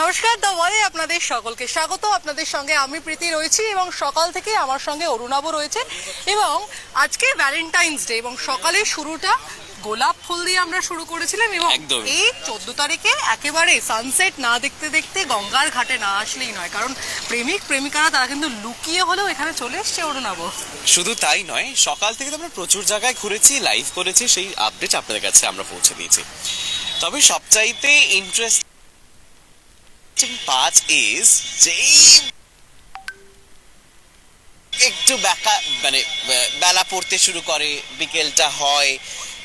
নমস্কার দ্য ওয়ালে আপনাদের সকলকে স্বাগত। আপনাদের সঙ্গে আমি প্রীতি রয়েছি এবং সকাল থেকে আমার সঙ্গে অরুণাব রয়েছে এবং আজকে ভ্যালেন্টাইন্স ডে এবং সকালে শুরুটা গোলাপ ফুল দিয়ে আমরা শুরু করেছিলাম এবং। এই চোদ্দ তারিখে একেবারে সানসেট না দেখতে দেখতে গঙ্গার ঘাটে না আসলেই নয় কারণ প্রেমিক প্রেমিকারা তারা কিন্তু লুকিয়ে হলেও এখানে চলে এসছে অরুণাব শুধু তাই নয় সকাল থেকে তো আমরা প্রচুর জায়গায় ঘুরেছি লাইভ করেছি সেই আপডেট আপনাদের কাছে আমরা পৌঁছে দিয়েছি। তবে সবচাইতে ইন্টারেস্টিং পাঁচ ইজ যেই একটু বেকা মানে বেলা পড়তে শুরু করে বিকেলটা হয়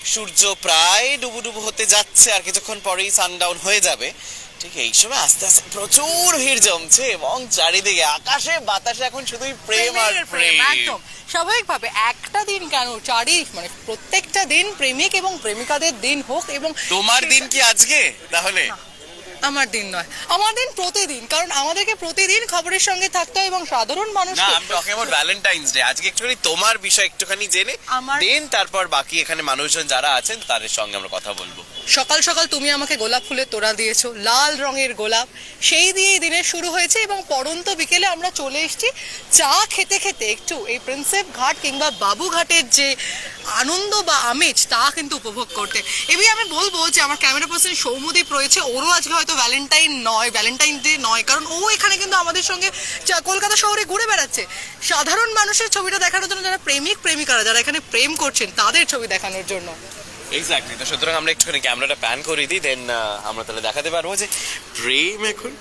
সূর্য প্রায় ডুবু ডুবু হতে যাচ্ছে আর কিছুক্ষণ পরেই সানডাউন হয়ে যাবে। ঠিক এই সময় আস্তে আস্তে প্রচুর ভিড় জমছে এবং চারিদিকে আকাশে বাতাসে এখন শুধুই প্রেম আর প্রেম একদম। স্বাভাবিকভাবে একটা দিন কেন? চারি মানে প্রত্যেকটা দিন প্রেমিক এবং প্রেমিকাদের দিন হোক এবং তোমার দিন কি আজকে? তাহলে আমার দিন নয় আমার দিন প্রতিদিন কারণ আমাদেরকে প্রতিদিন খবরের সঙ্গে থাকতে হয় এবং সাধারণ মানুষ না আমি টকিং অ্যাবাউট ভ্যালেন্টাইন্স ডে আজকে একটুখানি তোমার বিষয় একটুখানি জেনে দেন তারপর বাকি এখানে মানুষজন যারা আছেন তাদের সঙ্গে আমরা কথা বলব। সকাল সকাল তুমি আমাকে গোলাপ ফুলের তোড়া দিয়েছ লাল রঙের গোলাপ। সেই দিয়েই দিনের শুরু হয়েছে এবং পরন্ত বিকেলে আমরা চলে এসেছি চা খেতে খেতে একটু এই প্রিন্সেপ ঘাট কিংবা বাবুঘাটের যে আনন্দ বা আমেজ তা কিন্তু উপভোগ করতে। এবি আমি বলব যে আমার ক্যামেরা পার্সন সৌমদীপ রয়েছে। ওরও আজকে হয়তো ভ্যালেন্টাইন নয় ভ্যালেন্টাইন ডে নয় কারণ ও এখানে কিন্তু আমাদের সঙ্গে চা- কলকাতা শহরে ঘুরে বেড়াচ্ছে। সাধারণ মানুষের ছবিটা দেখানোর জন্য যারা প্রেমিক প্রেমিকারা যারা এখানে প্রেম করছেন তাদের ছবি দেখানোর জন্য। এক্স্যাক্টলি তো সুতরাং আমরা একটুখানি ক্যামেরাটা প্যান করে দিই দেন আমরা তাহলে দেখাতে পারব যে প্রেম এখন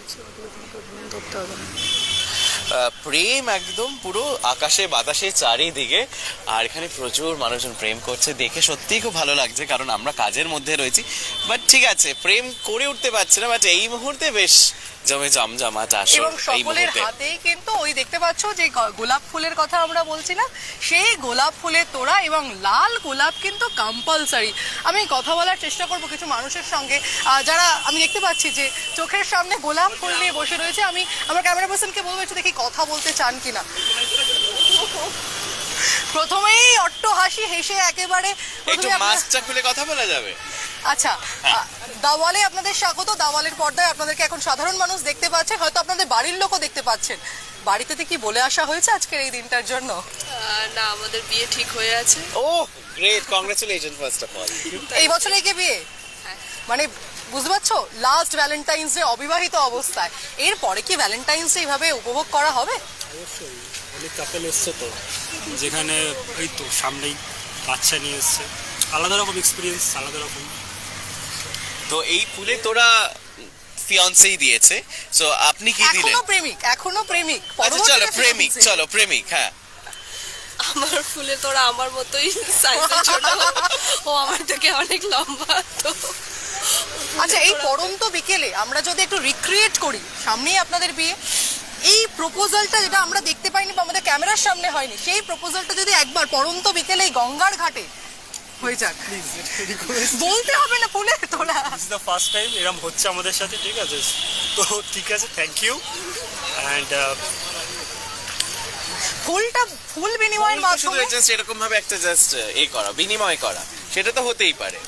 প্রেম একদম পুরো আকাশে বাতাসে চারিদিকে। আর এখানে প্রচুর মানুষজন প্রেম করছে। দেখে সত্যিই খুব ভালো লাগছে, কারণ আমরা কাজের মধ্যে রয়েছি। বাট ঠিক আছে, প্রেম করে উঠতে পারছে না বাট এই মুহূর্তে বেশ জমে জমজমাট এবং এই সকলের মুহূর্তে। হাতেই কিন্তু ওই দেখতে পাচ্ছ যে গোলাপ ফুলের কথা আমরা বলছিলাম সেই গোলাপ ফুলের তোড়া এবং লাল গোলাপ কিন্তু কম্পালসারি আমি কথা বলার চেষ্টা করব কিছু মানুষের সঙ্গে। যারা আমি দেখতে পাচ্ছি যে চোখের সামনে গোলাপ ফুল নিয়ে বসে রয়েছে আমি আমার ক্যামেরা পার্সনকে বলব একটু দেখি কথা বলতে চান কিনা। প্রথমেই অট্ট হাসি হেসে একেবারে একটু মাছটা খুলে কথা বলা যাবে? আচ্ছা দাওয়ালে আপনাদের স্বাগত। দাওয়ালের পর্দায় আপনাদেরকে এখন সাধারণ মানুষ দেখতে পাচ্ছে হয়তো আপনাদের বাড়ির লোকও দেখতে পাচ্ছেন। বাড়িতে কি বলে আসা হয়েছে আজকের এই দিনটার জন্য? না আমাদের বিয়ে ঠিক হয়ে আছে। ও great congratulation first of all এই বছরে কি বিয়ে? হ্যাঁ। মানে বুঝতে পারছ? লাস্ট ভ্যালেন্টাইন্স ডে অবিবাহিত অবস্থায়। এরপরে কি ভ্যালেন্টাইন্স ডে এইভাবে উপভোগ করা হবে? অবশ্যই অনেক কাপেল এসছে তো। যেখানে এই তো সামনেই বাচ্চা নিয়ে এসছে। আলাদা রকম এক্সপিরিয়েন্স আলাদা রকম। তো এই ফুলে তোরা ফিয়ন্সেই দিয়েছে। সো আপনি কি দিলেন? এখনও প্রেমিক এখনও প্রেমিক আচ্ছা চলো প্রেমিক চলো প্রেমিক হ্যাঁ। আমার ফুলে তোরা আমার মতোই সাইজে ছোট। ও আমার থেকে অনেক লম্বা তো। আচ্ছা এই পরন্ত বিকেলে আমরা যদি একটু রিক্রিয়েট করি সামনেই আপনাদের বিয়ে এই প্রপোজালটা যেটা আমরা দেখতে পাইনি বা আমাদের ক্যামেরার সামনে হয়নি সেই প্রপোজালটা যদি একবার পরন্ত বিকেলে এই গঙ্গার ঘাটে হয়ে যাক। বলতে হবে না ফুলে তোরা। ইস দ্য ফার্স্ট টাইম এরম হচ্ছে আমাদের সাথে ঠিক আছে? তো ঠিক আছে থ্যাংক ইউ অ্যান্ড ফুলটা ফুল বিনিময়ের মাধ্যমে জাস্ট এরকম ভাবে একটা জাস্ট এ করা বিনিময় করা। সেটা তো হতেই পারে।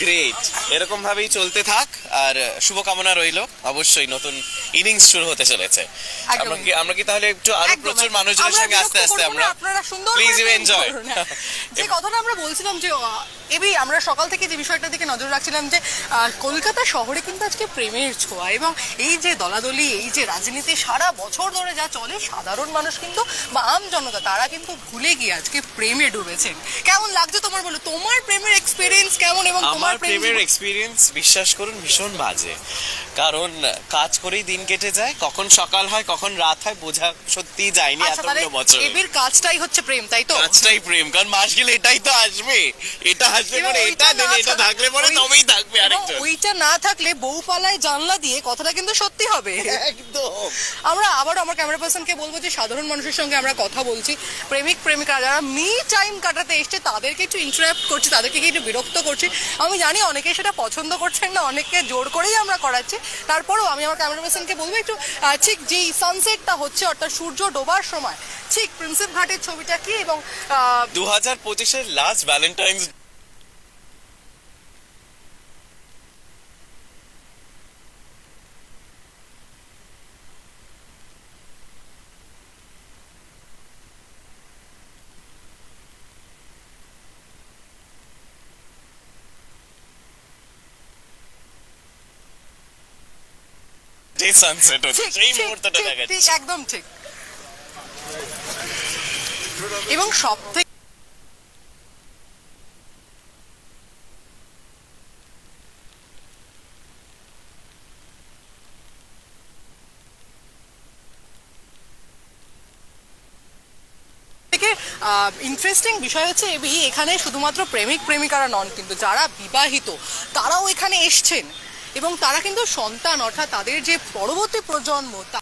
গ্রেট এরকম ভাবেই চলতে থাক। আর শুভকামনা রইল। অবশ্যই নতুন ইনিংস শুরু হতে চলেছে। আমরা কি আমরা কি তাহলে একটু আরও প্রচুর। মানুষজনের সঙ্গে আস্তে আস্তে আমরা আপনারা সুন্দর প্লিজ ইউ এনজয় যে কথাটা আমরা বলছিলাম যে এবি আমরা সকাল থেকে যে বিষয়টার দিকে নজর রাখছিলাম যে কলকাতা শহরে কিন্তু আজকে প্রেমের ছোঁয়া এবং এই যে দলাদলি এই যে রাজনীতি সারা বছর ধরে যা চলে সাধারণ মানুষ কিন্তু বা আম জনতা তারা কিন্তু ভুলে গিয়ে আজকে প্রেমে ডুবেছেন। কেমন লাগছে তোমার বলো? তোমার প্রেমের এক্সপিরিয়েন্স কেমন এবং তোমার প্রেমের এক্সপিরিয়েন্স বিশ্বাস করুন ভীষণ বাজে। কারণ কাজ করেই দিন দিন কেটে যায় কখন সকাল হয় কখন রাত হয় বোঝা সত্যি যায়নি আচ্ছা এতগুলো বছর। এবির কাজটাই হচ্ছে প্রেম তাই তো? কাজটাই প্রেম কারণ মাস গেলে এটাই তো আসবে এটা আসবে পরে এটা না দেবে এটা থাকলে পরে তবেই থাকবে আরেকজন। ওইটা না থাকলে বউ পালায় জানলা দিয়ে কথাটা কিন্তু সত্যি হবে। একদম। আমরা আবার আমার ক্যামেরা পার্সনকে বলব যে সাধারণ মানুষের সঙ্গে আমরা কথা বলছি। প্রেমিক প্রেমিকা যারা মি টাইম কাটাতে এসছে তাদেরকে একটু ইন্টারাপ্ট করছি তাদেরকে একটু বিরক্ত করছি। আমি জানি অনেকে সেটা পছন্দ করছেন না অনেকে জোর করেই আমরা করাচ্ছি। তারপরেও আমি আমার ক্যামেরা পার্সনকে বলব একটু ঠিক যেই সানসেটটা হচ্ছে, অর্থাৎ সূর্য ডোবার সময়, ঠিক প্রিন্সেপ ঘাটের ছবিটা কি এবং দু হাজার পঁচিশের লাস্ট ভ্যালেন্টাইন্স যে সানসেট হচ্ছে সেই মুহূর্তটা দেখাচ্ছে। ঠিক একদম ঠিক। এবং সব থেকে ইন্টারেস্টিং বিষয় হচ্ছে এখানে শুধুমাত্র প্রেমিক প্রেমিকারা নন কিন্তু যারা বিবাহিত তারাও এখানে এসছেন। এবং তারা কিন্তু সন্তান, অর্থাৎ তাদের যে পরবর্তী প্রজন্ম, তা-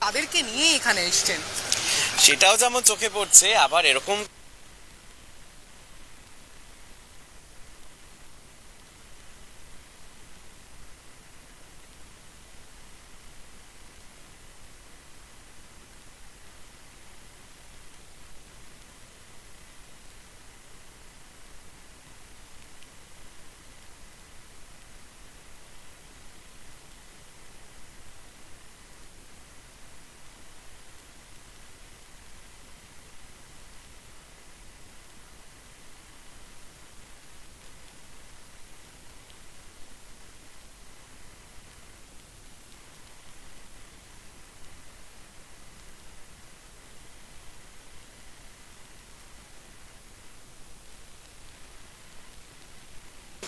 তাদেরকে নিয়ে এখানে এসছেন। সেটাও যেমন চোখে পড়ছে, আবার এরকম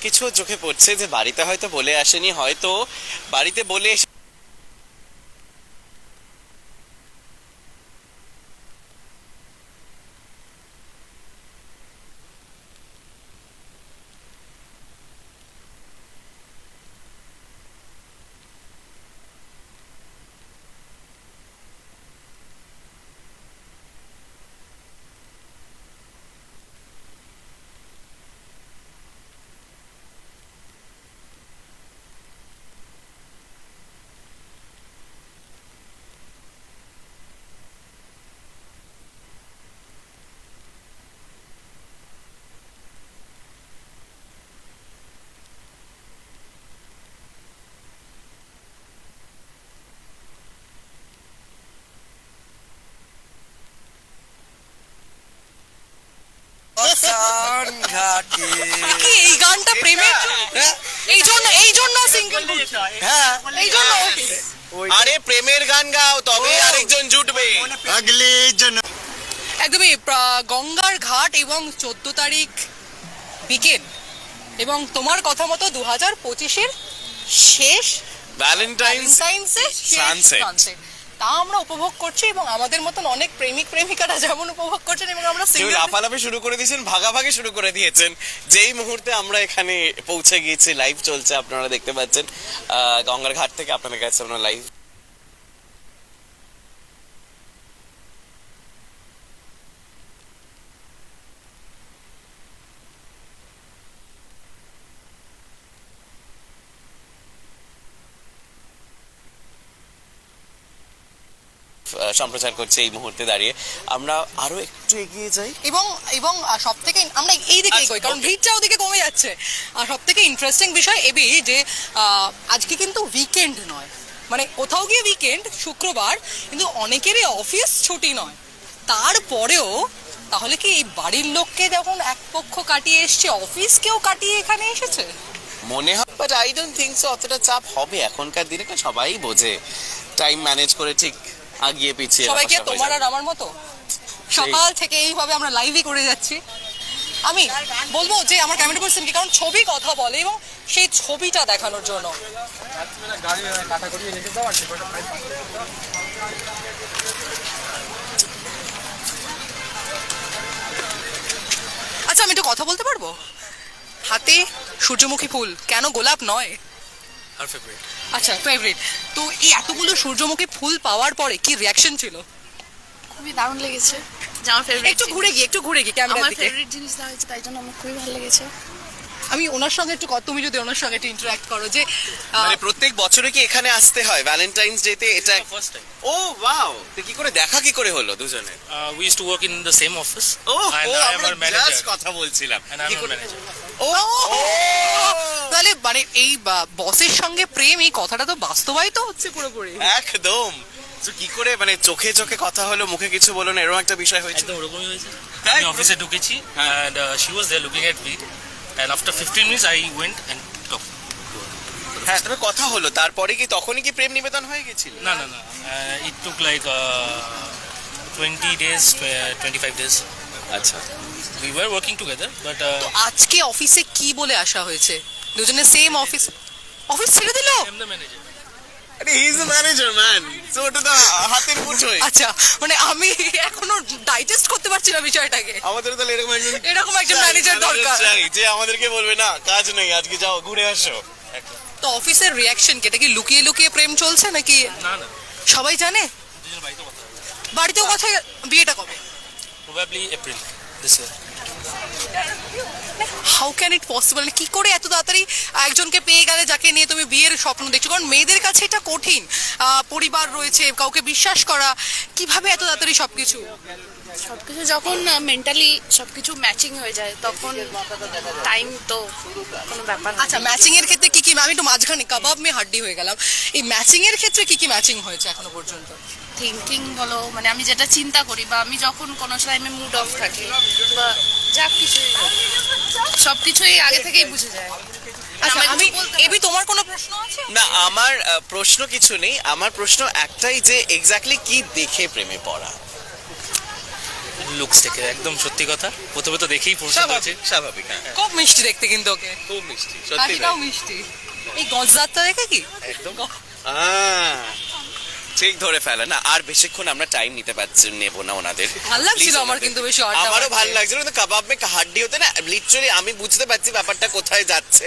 কিছু চোখে পড়ছে যে বাড়িতে হয়তো বলে আসেনি হয়তো বাড়িতে বলে এই গানটা প্রেমের হ্যাঁ। এই জন্য এই জন্য সিঙ্গেল হ্যাঁ। এই জন্য আরে প্রেমের গান গাও তবে আরেকজন জুটবে। আগলে একদমই গঙ্গার ঘাট এবং চোদ্দ তারিখ বিকেল। এবং তোমার কথা মতো দু হাজার পঁচিশের শেষ ভ্যালেন্টাইন সানসেট তা আমরা উপভোগ করছি এবং আমাদের মতন অনেক প্রেমিক প্রেমিকারা যেমন উপভোগ করছেন এবং আমরা কেউ লাফালাফি শুরু করে দিয়েছেন ভাগাভাগি শুরু করে দিয়েছেন। যেই মুহূর্তে আমরা এখানে পৌঁছে গিয়েছি লাইভ চলছে আপনারা দেখতে পাচ্ছেন। গঙ্গার ঘাট থেকে আপনাদের কাছে আমরা লাইভ সম্প্রচার করছে এই মুহূর্তে দাঁড়িয়ে। আমরা আরও একটু এগিয়ে যাই। এবং এবং সব থেকে আমরা এই দিকে আচ্ছা, এগোই কারণ ভিড়টা ওদিকে কমে যাচ্ছে। আর সব থেকে ইন্টারেস্টিং বিষয় এবি যে আজকে কিন্তু উইকেন্ড নয়। মানে কোথাও গিয়ে উইকেন্ড শুক্রবার কিন্তু অনেকেরই অফিস ছুটি নয়। তারপরেও তাহলে কি এই বাড়ির লোককে যখন এক পক্ষ কাটিয়ে এসছে অফিসকেও কাটিয়ে এখানে এসেছে? মনে হয় but I don't think so অতটা চাপ হবে এখনকার দিনে সবাই বোঝে। টাইম ম্যানেজ করে ঠিক আগিয়ে পিছিয়ে সবাই কি রপাসা হয়ে তোমার আর আমার মতো? সকাল থেকে এইভাবে আমরা লাইভই করে যাচ্ছি। আমি বলব যে আমার ক্যামেরা পার্সনকে কারণ ছবি কথা বলে এবং সেই ছবিটা দেখানোর জন্য। আচ্ছা আমি একটু কথা বলতে পারব? হাতে সূর্যমুখী ফুল কেন গোলাপ নয়? আর ফেভারিট আচ্ছা ফেভারিট তো এই এতগুলো সূর্যমুখী ফুল পাওয়ার পরে কি রিয়াকশন ছিল? খুবই দারুণ লেগেছে। যে আমার ফেভারিট একটু ঘুরে গিয়ে একটু ঘুরে গিয়ে ক্যামেরার আমার ফেভারিট জিনিস দেওয়া হয়েছে তাই জন্য আমার খুবই ভালো লেগেছে। আমি ওনার সঙ্গে একটু কথা তুমি যদি ওনার সঙ্গে একটু ইন্টারঅ্যাক্ট করো যে মানে প্রত্যেক বছরে কি এখানে আসতে হয়? ভ্যালেন্টাইন্স ডেতে এটা ফার্স্ট টাইম ও ওয়াও তো কি করে দেখা কি করে হলো দুজনে? We use to work in the same office O our manager. just কথা বলছিলাম। কি করে- ও! তাহলে মানে এই বসের সঙ্গে প্রেম এই কথাটা তো বাস্তবায়িত হচ্ছে পুরোপুরি। একদম। তো কি করে মানে চোখে চোখে কথা হলো মুখে কিছু বলো না এরকম একটা বিষয় হয়েছে একদম ওরকমই হয়েছে। তাই? আমি অফিসে ঢুকেছি। And she was there looking at me and after fifteen minutes I went and talk হ্যাঁ তবে কথা হলো। তারপরে কি তখনই কি প্রেম নিবেদন হয়ে গেছিল? না না না। It took like twenty days twenty five days আচ্ছা। We were working together but তো আজকে অফিসে কি বলে আসা হয়েছে? দুজনে সেম অফিস অফিস ছেড়ে দিল? I am the manager is the manager man so ওটা তো হাতের মুঠোয়। আচ্ছা মানে আমি এখনও ডাইজেস্ট করতে পারছি না বিষয়টাকে। আমাদের তাহলে এরকম একজন এরকম একজন manager দরকার। যে আমাদেরকে বলবে না কাজ নেই আজকে যাও ঘুরে আসো। তো অফিসের রিয়াকশন কি? এটা কি লুকিয়ে লুকিয়ে প্রেম চলছে নাকি? না না। সবাই জানে? বাড়িতেও কথা বিয়েটা কবে? Probably April this year how can it possible কি করে এত তাড়াতাড়ি একজনকে পেয়ে গেলে যাকে নিয়ে তুমি বিয়ের স্বপ্ন দেখছ? কারণ মেয়েদের কাছে এটা কঠিন। পরিবার রয়েছে কাউকে বিশ্বাস করা কীভাবে এত তাড়াতাড়ি সবকিছু? সবকিছু যখন মেন্টালি সবকিছু ম্যাচিং হয়ে যায় তখন টাইম তো কোনো ব্যাপার না। আচ্ছা ম্যাচিং এর ক্ষেত্রে কি কি? আমি একটু মাঝখানে কাবাব মে হাড্ডি হয়ে গেলাম। এই ম্যাচিং এর ক্ষেত্রে কি কি ম্যাচিং হয়েছে এখনও পর্যন্ত? থিঙ্কিং বলো মানে আমি যেটা চিন্তা করি বা আমি যখন কোনো টাইমে মুড অফ থাকি বা যা কিছু সব কিছুই আগে থেকেই বুঝে যায়। আচ্ছা আমি এবি তোমার কোনো প্রশ্ন আছে? না আমার প্রশ্ন কিছু নেই। আমার প্রশ্ন একটাই যে এক্স্যাক্টলি কি দেখে প্রেমে পড়া? লুকস থেকে একদম সত্যি কথা। প্রথমে তো দেখেই পছন্দ হয়েছে স্বাভাবিক হ্যাঁ। খুব মিষ্টি দেখতে কিন্তু ওকে। খুব মিষ্টি সত্যি মিষ্টি। এই গজদারটা দেখে কি? একদম। আহ, ঠিক ধরে ফেলে। না আর বেশিক্ষণ আমরা টাইম নিতে পারছি নেব না ওনাদের। ভালো লাগছিল আমার কিন্তু বেশি আড্ডা আমারও ভালো লাগছিল কিন্তু কাবাব মে হাড্ডি হতে না লিটারালি আমি বুঝতে পারছি ব্যাপারটা কোথায় যাচ্ছে।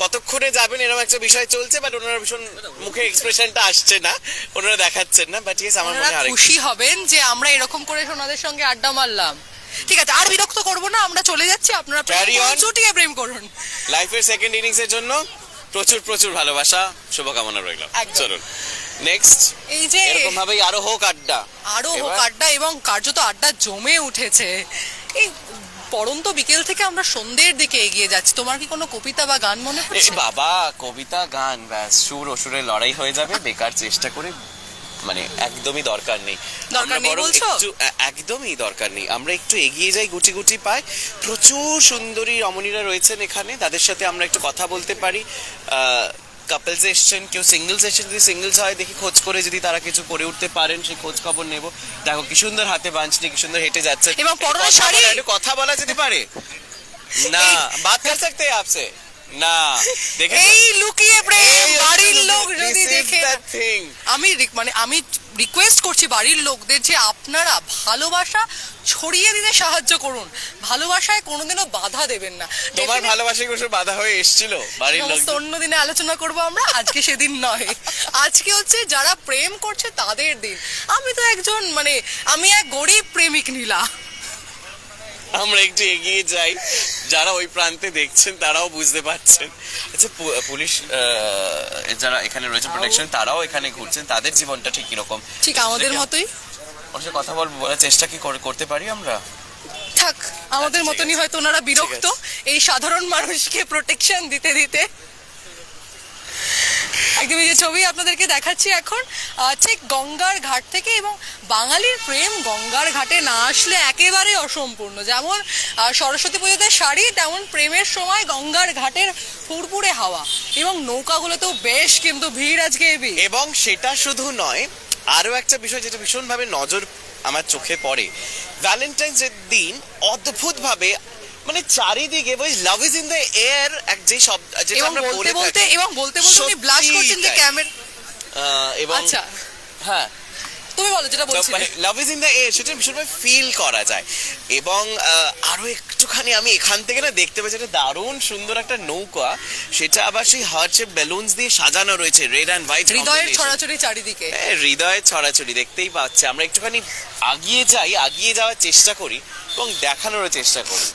কতক্ষণে যাবেন এরকম একটা বিষয় চলছে বাট ওনারা ভীষণ মুখে এক্সপ্রেশনটা আসছে না ওনারা দেখাচ্ছেন না বাট ইয়েস আমার মনে হয় খুশি হবেন যে আমরা এরকম করে ওনাদের সঙ্গে আড্ডা মারলাম। ঠিক আছে আর বিরক্ত করব না আমরা চলে যাচ্ছি আপনারা প্রেম করুন, on. চুটিয়ে প্রেম করুন। লাইফের সেকেন্ড ইনিংস এর জন্য প্রচুর প্রচুর ভালোবাসা শুভকামনা রইল। চলুন। নেক্সট এই যে এরকম ভাবেই আরও হোক আড্ডা। আরও হোক আড্ডা এবং কার্যত আড্ডা জমে উঠেছে। এই পরন্ত বিকেল থেকে আমরা সন্ধ্যের দিকে এগিয়ে যাচ্ছি। তোমার কি কোনো কবিতা বা গান মনে পড়ছে? বাবা কবিতা গান ব্যাস সুর অসুরের লড়াই হয়ে যাবে বেকার চেষ্টা করে মানে একদমই দরকার নেই। দরকার নেই বলছো? একদমই দরকার নেই। আমরা একটু এগিয়ে যাই গুটি গুটি পাই প্রচুর সুন্দরী রমণীরা রয়েছেন এখানে। তাদের সাথে আমরা একটু কথা বলতে পারি। কাপল এসছেন কেউ সিঙ্গলস এসছেন যদি সিঙ্গলস হয় দেখি খোঁজ করে যদি তারা কিছু করে উঠতে পারেন সেই খোঁজ খবর নেব। দেখো কি সুন্দর হাতে বাঁচছে নিয়ে কি সুন্দর হেঁটে যাচ্ছে। কথা বলা যেতে পারে? না বাত কর সকতে আপসে? না দেখে এই লুকিয়ে প্রেম বাড়ির লোক যদি দেখে। আমি মানে আমি রিকোয়েস্ট করছি বাড়ির লোকদের যে আপনারা ভালোবাসা ছড়িয়ে দিতে সাহায্য করুন। ভালোবাসায় কোনোদিনও বাধা দেবেন না। তোমার Definitely- ভালোবাসা কিছু বাধা হয়ে এসেছিল বাড়ির লোক অন্য দিনে আলোচনা করব আমরা আজকে সেদিন নয়। আজকে হচ্ছে যারা প্রেম করছে তাদের দিন। আমি তো একজন মানে আমি এক গরিব প্রেমিক নীলা। আমরা একটু এগিয়ে যাই। যারা ওই প্রান্তে দেখছেন তারাও বুঝতে পারছেন। আচ্ছা পুলিশ আহ, যারা এখানে রয়েছে প্রোটেকশন তারাও এখানে ঘুরছেন। তাদের জীবনটা ঠিক কীরকম? ঠিক আমাদের মতোই। ওর সাথে কথা বল বলার চেষ্টা কি করতে পারি আমরা? থাক আমাদের আচ্ছা, মতনই হয়তো ওনারা বিরক্ত। এই সাধারণ মানুষকে প্রোটেকশন দিতে দিতে। একদম এই যে ছবি আপনাদেরকে দেখাচ্ছি এখন ঠিক গঙ্গার ঘাট থেকে এবং বাঙালির প্রেম গঙ্গার ঘাটে না আসলে একেবারে অসম্পূর্ণ। যেমন সরস্বতী পুজোতে শাড়ি, তেমন প্রেমের সময় গঙ্গার ঘাটের ফুরফুরে হাওয়া এবং নৌকাগুলোতেও বেশ কিন্তু ভিড় আজকে এবং সেটা শুধু নয়, আরও একটা বিষয় যেটা ভীষণভাবে নজর আমার চোখে পড়ে। ভ্যালেন্টাইন্স এর দিন অদ্ভুতভাবে মানে চারিদিকে ওই love is in the air এক যে শব্দ যেটা আমরা বলতে বলে বলতে এবং বলতে বলতে উনি ব্লাশ করছেন যে ক্যামেরা এবং আচ্ছা। হ্যাঁ। তুমি বলো যেটা বলছিলে। মানে love is in the air সেটা ভীষণভাবে ফিল করা যায়। এবং আরও একটুখানি আমি এখান থেকে না দেখতে পাচ্ছি একটা দারুণ সুন্দর একটা নৌকা সেটা আবার সেই হার্ট শেপ বেলুনস দিয়ে সাজানো রয়েছে রেড অ্যান্ড হোয়াইট হৃদয়ের ছড়াছড়ি চারিদিকে। হৃদয়ের ছড়াছড়ি দেখতেই পাচ্ছে। আমরা একটুখানি আগিয়ে যাই আগিয়ে যাওয়ার চেষ্টা করি এবং দেখানোর চেষ্টা করি।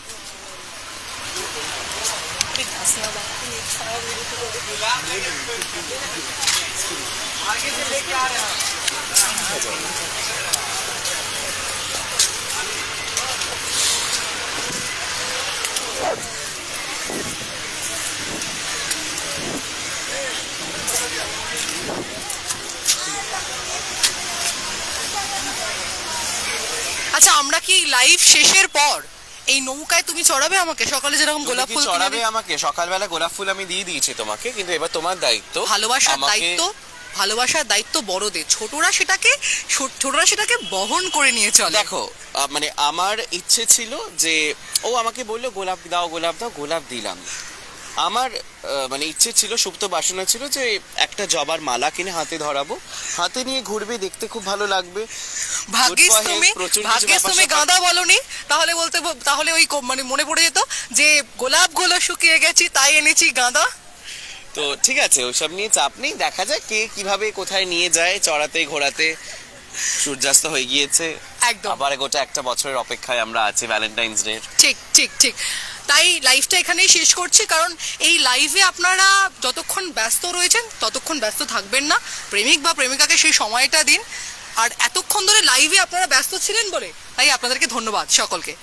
আচ্ছা আমরা কি লাইভ শেষের পর এই নৌকায় তুমি চড়াবে আমাকে? সকালে যেরকম গোলাপ ফুল চড়াবে আমাকে? সকালবেলা গোলাপ ফুল আমি দিয়ে দিয়েছি তোমাকে কিন্তু এবার তোমার দায়িত্ব। ভালোবাসার দায়িত্ব ভালোবাসার দায়িত্ব বড়দের। ছোটরা সেটাকে ছোটরা সেটাকে বহন করে নিয়ে চলে। দেখো মানে আমার ইচ্ছে ছিল যে ও আমাকে বলল গোলাপ দাও গোলাপ দাও গোলাপ দিলাম। আমার মানে ইচ্ছে ছিল সুপ্ত বাসনা ছিল যে একটা জবার মালা কিনে হাতে ধরাবো। হাতে নিয়ে ঘুরবে দেখতে খুব ভালো লাগবে। ভাগ্যিস তুমি ভাগ্যিস তুমি গাঁদা বলনি। তাহলে বলতে তাহলে ওই মানে মনে পড়ে যেত যে গোলাপগুলো শুকিয়ে গেছি তাই এনেছি গাঁদা। তো ঠিক আছে ওইসব নিয়ে চাপ নেই। দেখা যাক কে কীভাবে কোথায় নিয়ে যায় চড়াতে ঘোরাতে। সূর্যাস্ত হয়ে গিয়েছে। একদম। আবার গোটা একটা বছরের অপেক্ষায় আমরা আছি ভ্যালেন্টাইন্স ডে ঠিক ঠিক ঠিক। তাই লাইভটা এখানেই শেষ করছি, কারণ এই লাইভে আপনারা যতক্ষণ ব্যস্ত রয়েছেন, ততক্ষণ ব্যস্ত থাকবেন না। প্রেমিক বা প্রেমিকাকে সেই সময়টা দিন। আর এতক্ষণ ধরে লাইভে আপনারা ব্যস্ত ছিলেন বলে, তাই আপনাদেরকে ধন্যবাদ সকলকে।